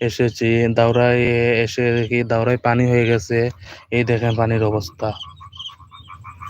এসেছি দাউরায় এসে দেখি দাউরায় পানি হয়ে গেছে। এই দেখেন পানির অবস্থা।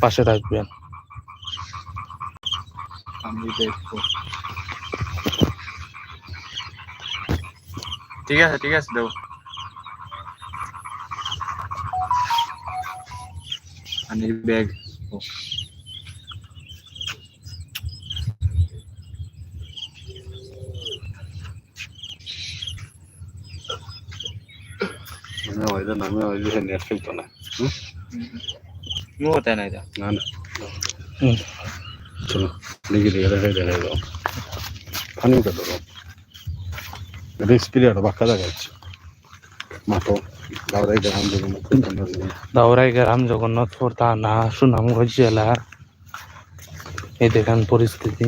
পাশে দেখব। ঠিক আছে ঠিক আছে, দেবো। আমি ব্যাগ নামে হয়তো নামে হয়তো নেট ফেলতো না মু নাই না না চলো দেখি দেখে দেখে দেখে দাও পানি উঠে ধরো এটা বাক্কা দেখাচ্ছে মাঠো দাওরাই দেখান দেখুন দাউরাই গ্রাম জগন্নাথপুর থানা সুনামগঞ্জ জেলা এই দেখেন পরিস্থিতি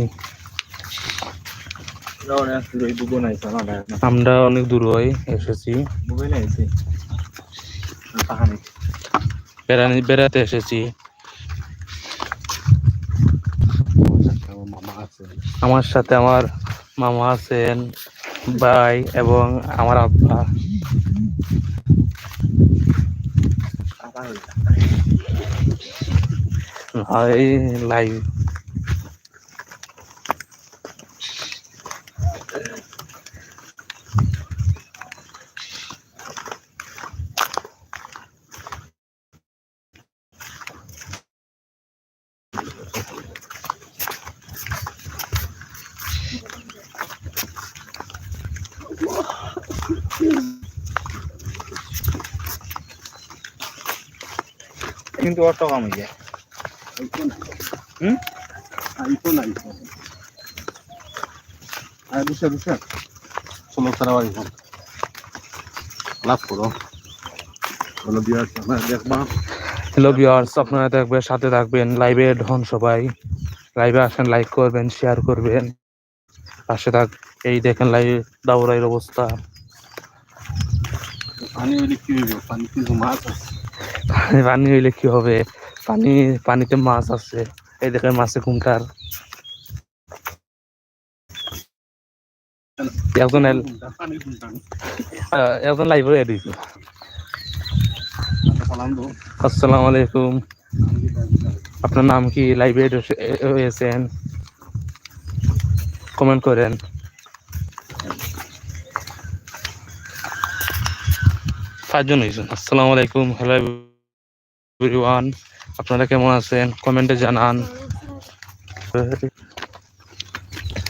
না আমরা অনেক দূর হই এসেছি মোবাইল আইছি পাহানি বেড়ানি বেড়াতে এসেছি। আমার সাথে আমার মামা আছেন ভাই এবং আমার আব্বা। এই লাইভ কিন্তু অটো কম হয়ে যায়। হুম? আইফোন আইফোন আইফোন লাভ করো। বলো বিয়ার দেখবা। হ্যালো ভিউয়ার্স আপনারা দেখবেন সাথে থাকবেন লাইভে হন সবাই। লাইভে আসেন লাইক করবেন শেয়ার করবেন। পাশে থাক এই দেখেন লাইভ দাউরাইয়ের অবস্থা। পানি কি পানি কিছু মাছ আছে? পানি হইলে কি হবে? পানি, পানিতে মাছ আছে। এই দেখেন মাছে কুমটার একজন পানি একজন লাইভে আসসালামু আলাইকুম। আপনার নাম কি? লাইভে হয়েছেন কমেন্ট করেন। পাঁচজন হয়েছেন। আসসালামু আলাইকুম। হ্যালো এভরিওয়ান আপনারা কেমন আছেন? কমেন্টে জানান।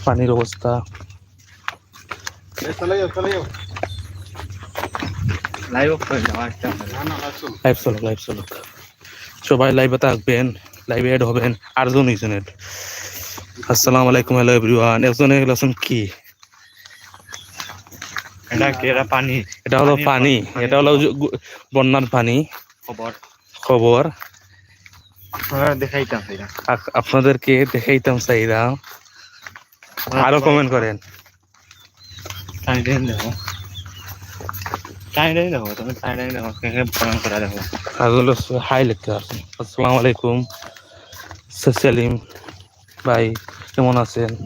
পানির অবস্থা। লাইভ লাইভ চলুক লাইভ চলুক সবাই লাইভে থাকবেন লাইভে এড হবেন আটজন হয়েছেন এড আসসালামু আলাইকুম হ্যালো এভরিওয়ান একজনে গেছেন কি? এটা কি? এটা পানি। এটা হলো পানি, এটা হলো বন্যার পানি। খবর। খবর? দেখাইতাম এটা আপনাদেরকে দেখাইতাম চাইরা আরও কমেন্ট করেন। হাই লিখতে আসসালামু আলাইকুম। সে- ভাই কেমন আছেন?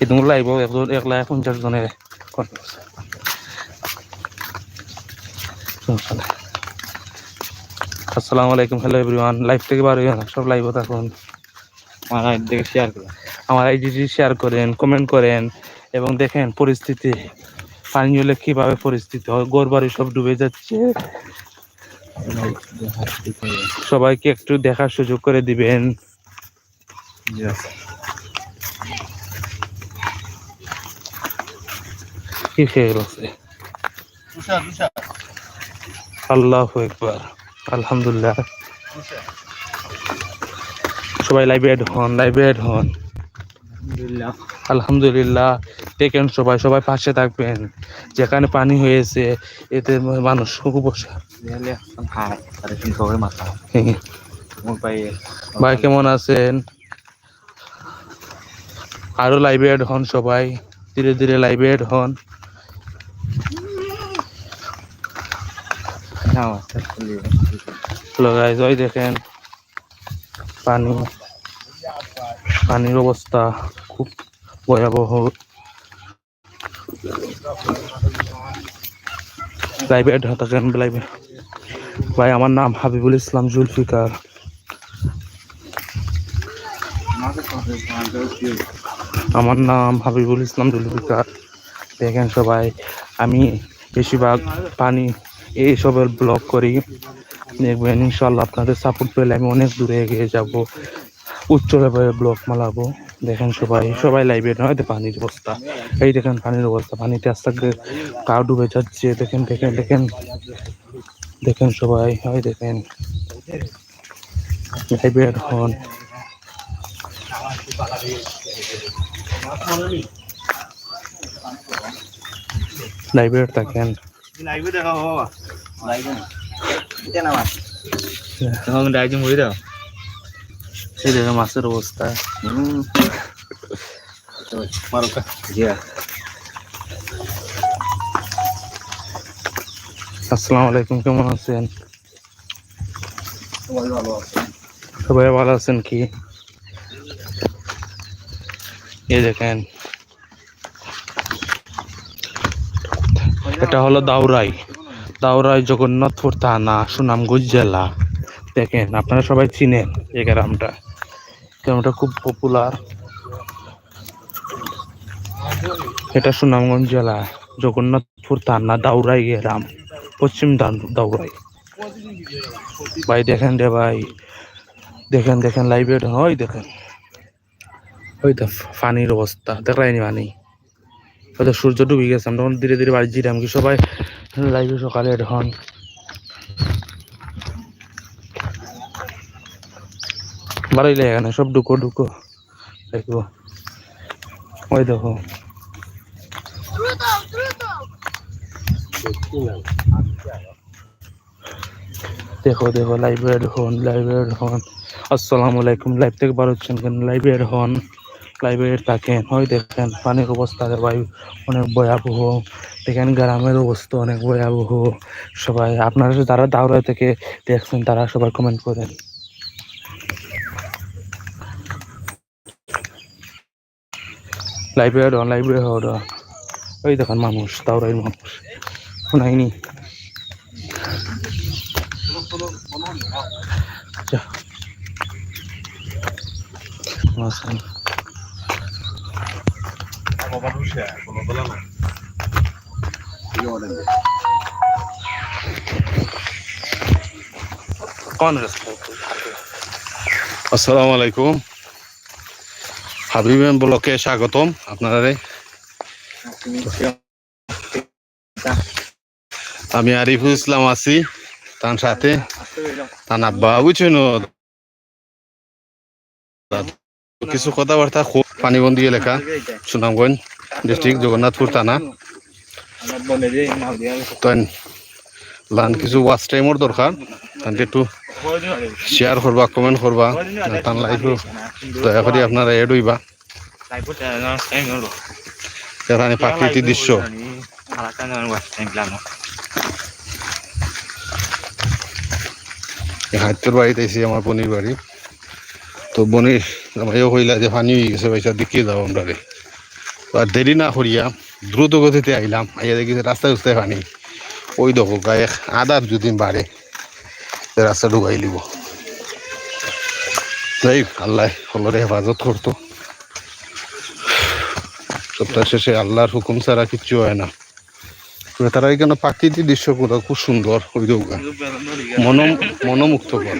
এদিন লাইব একজন এক লাখ পঞ্চাশ জনের comment আছে। সমস্যা নাই। আসসালামু আলাইকুম হ্যালো এভরিওয়ান লাইভ থেকে বার হইও না সব লাইভে থাকুন আমার দেখে শেয়ার করো আমার আইডিটি শেয়ার করেন কমেন্ট করেন এবং দেখেন পরিস্থিতি। পানি হলে কীভাবে পরিস্থিতি হয়? গোর বাড়ি সব ডুবে যাচ্ছে। সবাইকে একটু দেখার সুযোগ করে দিবেন। কি খেয়ে গেছে আল্লাহ একবার। আলহামদুলিল্লাহ। সবাই লাইভে অ্যাড হন লাইভে অ্যাড হন আলহামদুলিল্লাহ। দেখেন সবাই সবাই পাশে থাকবেন। যেখানে পানি হয়েছে এতে মানুষ মোর ভাই কেমন আছেন? আরও লাইভে অ্যাড হন সবাই। ধীরে ধীরে লাইভে অ্যাড হন না আস্তে হ্যালো গাইজ ওই দেখেন। পানি। পানির অবস্থা খুব ভয়াবহ। লাইভে থাকেন লাইভে ভাই, আমার নাম হাবিবুল ইসলাম জুলফিকার। আমার নাম হাবিবুল ইসলাম জুলফিকার। দেখেন সবাই, আমি বেশিরভাগ পানি এইসবের ব্লগ করি। দেখবেন ইনশাল্লাহ আপনাদের সাপোর্ট পেলে আমি অনেক দূরে এগিয়ে যাব। উচ্চ লেভেলের ব্লগ মালাবো দেখেন সবাই সবাই লাইভে নয় তো পানির অবস্থা। এই দেখেন পানির অবস্থা, পানিতে আস্তে আস্তে পা ডুবে যাচ্ছে। দেখেন দেখেন দেখেন দেখেন সবাই হয় দেখেন। লাইভে এখন। লাইভে থাকেন। লাইভে দেখা বাবা। তখন ডাইজি মুড়ি দাও এই দেখেন মাছের অবস্থা আসসালামু আলাইকুম কেমন আছেন? সবাই ভালো আছেন কি? এই দেখেন। এটা হলো দাউরাই। দাউরাই জগন্নাথপুর থানা, সুনামগঞ্জ জেলা। দেখেন, আপনারা সবাই চিনেন এই গ্রামটা। গ্রামটা খুব পপুলার এটা সুনামগঞ্জ জেলা জগন্নাথপুর থানা দাউরাই গ্রাম, পশ্চিম দাউরাই ভাই, দেখেন রে ভাই। দেখেন দেখেন লাইভে ওই দেখেন। ওই তো পানির অবস্থা। দেখায়নি পানি ওই তো সূর্য ডুবে গেছে। আমরা ধীরে ধীরে বাড়ি জিরাম কি সবাই লাইভে সকালে এখন। বাড়াইলে এখানে, সব ঢুকো ঢুকো। দেখো। ওই দেখো। দেখো দেখো লাইভে হন লাইভে হন। আসসালামু আলাইকুম লাইভ থেকে বার হচ্ছেন কেন? লাইব্রেরি হন। লাইভে থাকেন হয় দেখেন, পানির অবস্থা ভাই অনেক ভয়াবহ। দেখেন গ্রামের অবস্থা অনেক ভয়াবহ। সবাই, আপনারা যারা দাওরা থেকে দেখছেন, তারা সবাই কমেন্ট করেন। লাইভে হন লাইভে হন ওই দেখেন মানুষ দাওরাই মানুষ। শোনাইনি। মাসুম। আসসালামু আলাইকুম। হাবিবেন ব্লকে স্বাগতম আপনারা আমি আরিফুল ইসলাম আছি তার সাথে। তার আব্বা বুঝছেন? কিছু কথাবার্তা খুব পানিবন্দি এলাকা, সুনামগঞ্জ, ডিস্ট্রিক্ট জগন্নাথপুর থানা। তো লান কিছু ওয়াচ টাইমর দরকার তাহলে একটু শেয়ার করবা কমেন্ট করবা তার লাইফ দয়া করে আপনারা এড হইবা। এখানে প্রাকৃতিক দৃশ্য। হাতের বাড়িতে এসে আমার বোনের বাড়ি তো বোনের আমায়ও কইলা যে পানি হয়ে গেছে পয়সা দেখিয়ে যাও আমরা আর দেরি না করিয়া দ্রুত গতিতে আইলাম, আইয়া দেখি রাস্তায় রাস্তায় পানি। ওই দেখো গায়ে আধা যদি বাড়ে রাস্তা ঢুকাই লিব। যাই আল্লাহ হলরে হেফাজত করতো। সপ্তাহ শেষে আল্লাহর হুকুম ছাড়া কিচ্ছু হয় না। তারা এখানে প্রাকৃতিক দৃশ্যগুলো খুব সুন্দর, ওই দেখো মন মনোমুগ্ধকর।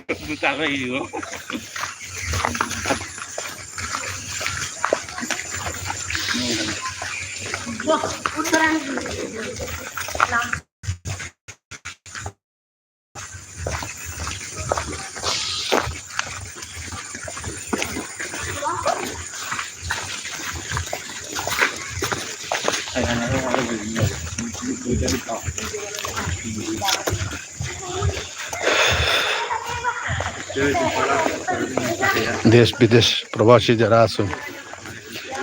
দেশ বিদেশ প্রবাসী যারা আছো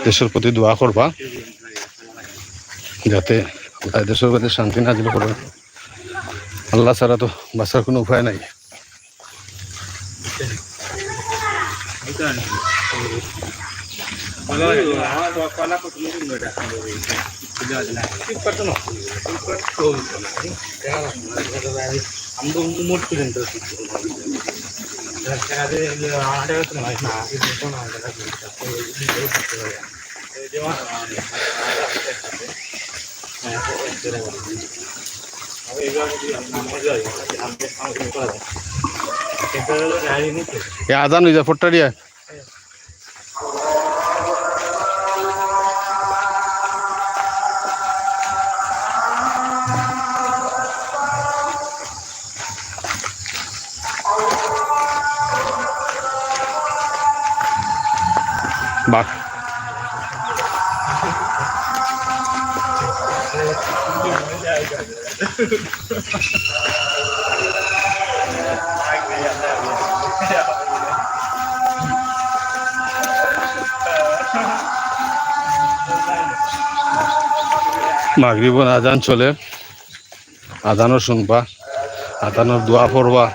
দেশের প্রতি দোয়া করবা, যাতে দেশের প্রতি শান্তি নাজিল করবে আল্লাহ ছাড়া তো বাঁচার কোনো উপায় নাই। আমরা মোট পর্যন্ত এ আজান হয়ে যায় দিয়া মাগরিবন আজান চলে। আজানও শুনবা আজানোর দোয়া পড়বা।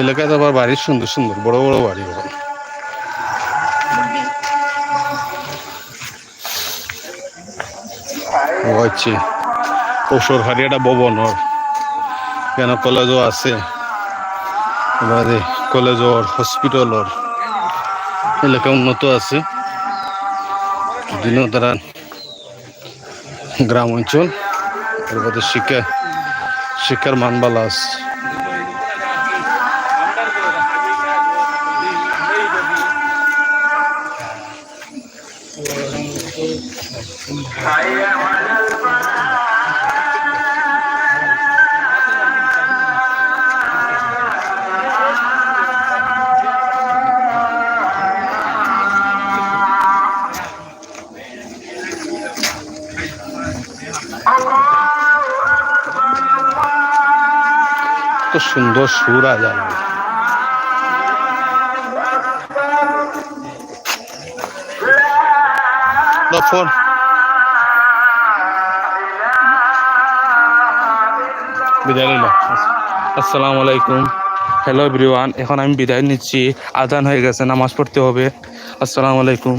ও। এলাকাতে আবার বাড়ি সুন্দর সুন্দর, বড় বড় বাড়ি বড় হচ্ছে ওষুধ হারিয়াটা ভবনর কেন কলেজও আছে। এবারে কলেজর হসপিটালর এলাকা উন্নত আছে। দিনও তারা গ্রাম অঞ্চল। এরপরে শিক্ষা শিক্ষার মান ভালো আছে। তো সুন্দর সুর আজান ফোন। বিদায় আসসালামু আলাইকুম। হ্যালো এভরিওয়ান এখন আমি বিদায় নিচ্ছি। আদান হয়ে গেছে, নামাজ পড়তে হবে। আসসালামু আলাইকুম।